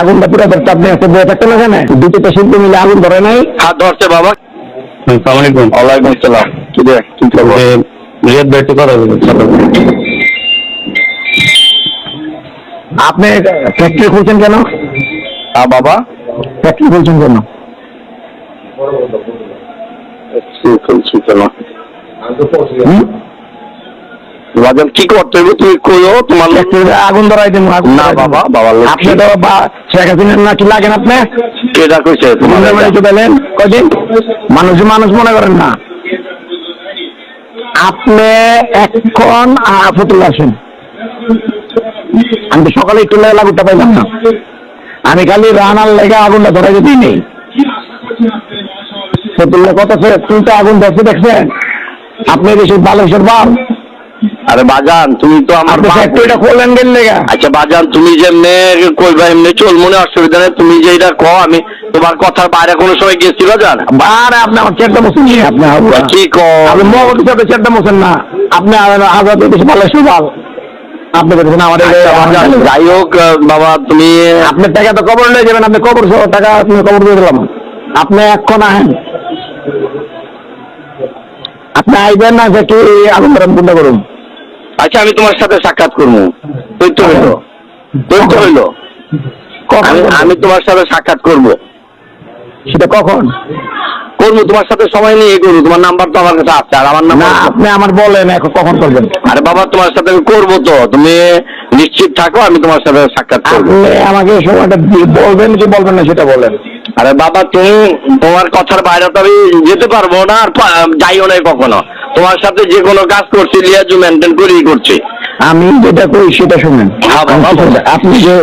আগুনটা পুরো ধরতে আপনি একটা বয়ে থাকতেন এখানে দুটো শিল্পী মিলে আগুন ধরে নাই। হাত ধরছে বাবা। সালামালাইকুম ওয়ালাইকুম আসসালাম। কি রে কি খবর? রিয়াদ ভাই একটু কথা বলুন আপনি ফ্যাক্টরি খুলছেন কেন? হ্যাঁ বাবা। ফ্যাক্টরি খুলছেন কেন? খুলছি কেন? বাজান কি করতে হবে তুমি কইও তোমার আগুন ধরাই না বাবা, বাবা আপনি তো শেখ হাসিনার নাকি লাগেন আপনি? কেটা কইছে তোমার? পেলেন কয়দিন? মানুষ মানুষ মনে করেন না। আপনি এখন ফতুল আসেন। আমি সকালে একটু লেগে লাগুটা পাইলাম না। আমি খালি রানার লেগে আগুনটা ধরাই দিই নেই ফতুল্লা কত তুলতে আগুন ধরছে দেখছেন? আপনি দেশের বালেশ্বর বাল আরে বাজান তুমি তো আমার আপনি। ফ্যাক্টরিটা খোলেন গেল লেগা? আচ্ছা বাজান তুমি যেমনে কইবা এমনি চল মনে অসুবিধা নেই তুমি যে এটা কও আমি তোমার কথার বাইরে কোনো সময় গেছি বাজান? বারে আপনি আমার চেয়ারটা বসেন নি আপনি কি কও? আপনি মহবত সাথে চেয়ারটা বসেন না আপনি আজাদ দেশে বালেশ্বর বাল আপনি বলছেন আমার এই- আচ্ছা, যাই হোক বাবা তুমি আপনার টাকা তো কবর নিয়ে যাবেন আপনি কবর টাকা আপনি কবর দিয়ে দিলাম। আপনি এখন আহেন। আপনি আইবেন না যে কি বন্ধ করুন আচ্ছা আমি তোমার সাথে সাক্ষাৎ করব। তুই তো হইল। তুই তো হইল আমি তোমার সাথে সাক্ষাৎ করব। সেটা কখন? করব তোমার সাথে সময় নিয়ে করব। তোমার নাম্বার তো আমার কাছে আছে আর আমার নাম্বার আপনি আমার বলেন এখন কখন করবেন? আরে বাবা তোমার সাথে আমি করব তো। তুমি নিশ্চিত থাকো আমি তোমার সাথে সাক্ষাৎ করব। আমাকে সময়টা বলবেন কি বলবেন না সেটা বলেন। আরে বাবা তুমি তোমার কথার বাইরে তো আমি যেতে পারব না আর যাইও না কখনো। তোমার সাথে যে কোনো কাজ করছি লিয়াজু মেনটেন করেই করছি আমি যেটা করি সেটা শুনেন হ্যাঁ। আপনি যে